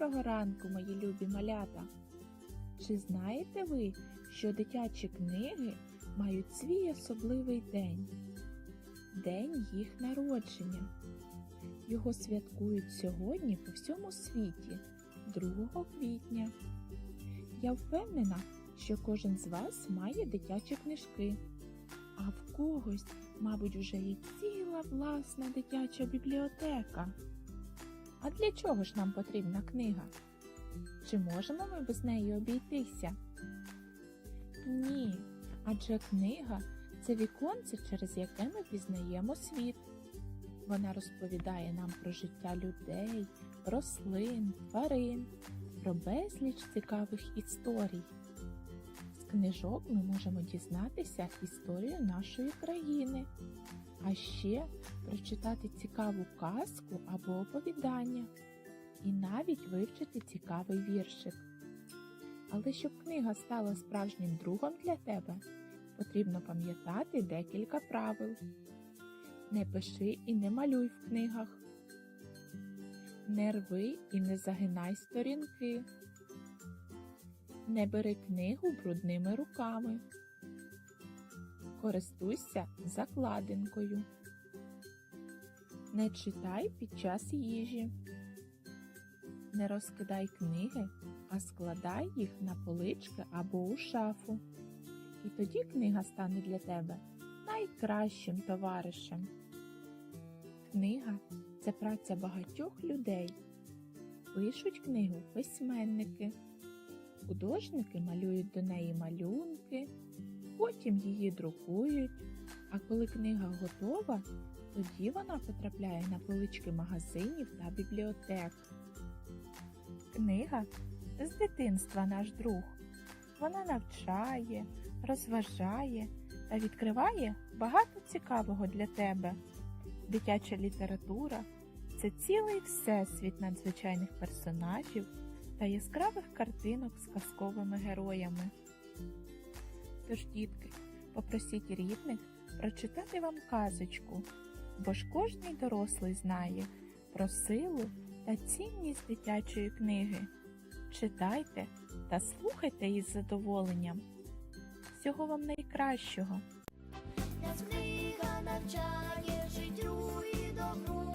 Доброго ранку, мої любі малята! Чи знаєте ви, що дитячі книги мають свій особливий день? День їх народження. Його святкують сьогодні по всьому світі, 2 квітня. Я впевнена, що кожен з вас має дитячі книжки, а в когось, мабуть, вже є ціла власна дитяча бібліотека. А для чого ж нам потрібна книга? Чи можемо ми без неї обійтися? Ні, адже книга це віконце, через яке ми пізнаємо світ. Вона розповідає нам про життя людей, рослин, тварин, про безліч цікавих історій. З книжок ми можемо дізнатися історію нашої країни, а ще прочитати цікаву казку або оповідання і навіть вивчити цікавий віршик. Але щоб книга стала справжнім другом для тебе, потрібно пам'ятати декілька правил. Не пиши і не малюй в книгах. Не рви і не загинай сторінки. Не бери книгу брудними руками. Користуйся закладинкою. Не читай під час їжі. Не розкидай книги, а складай їх на полички або у шафу. І тоді книга стане для тебе найкращим товаришем. Книга це праця багатьох людей. Пишуть книгу письменники. Художники малюють до неї малюнки, потім її друкують, а коли книга готова, тоді вона потрапляє на полички магазинів та бібліотек. Книга з дитинства наш друг. Вона навчає, розважає та відкриває багато цікавого для тебе. Дитяча література це цілий всесвіт надзвичайних персонажів та яскравих картинок з казковими героями. Тож, дітки, попросіть рідних прочитати вам казочку, бо ж кожний дорослий знає про силу та цінність дитячої книги. Читайте та слухайте із задоволенням. Всього вам найкращого! Нас книга навчає життю і добру,